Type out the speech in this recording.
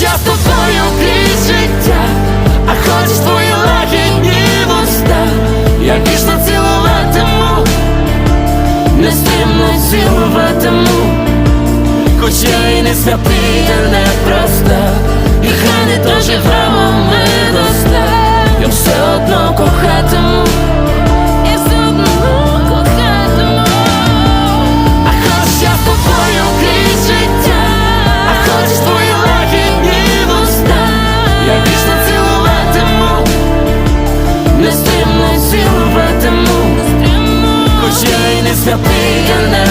я з тобою крізь життя, а хочеш твої лагідні вуста, я ніжно цілуватиму, нестримно цілуватиму, хоч я і не святий, та не проста, нестримну силу братиму, Хоч я й не святий, я не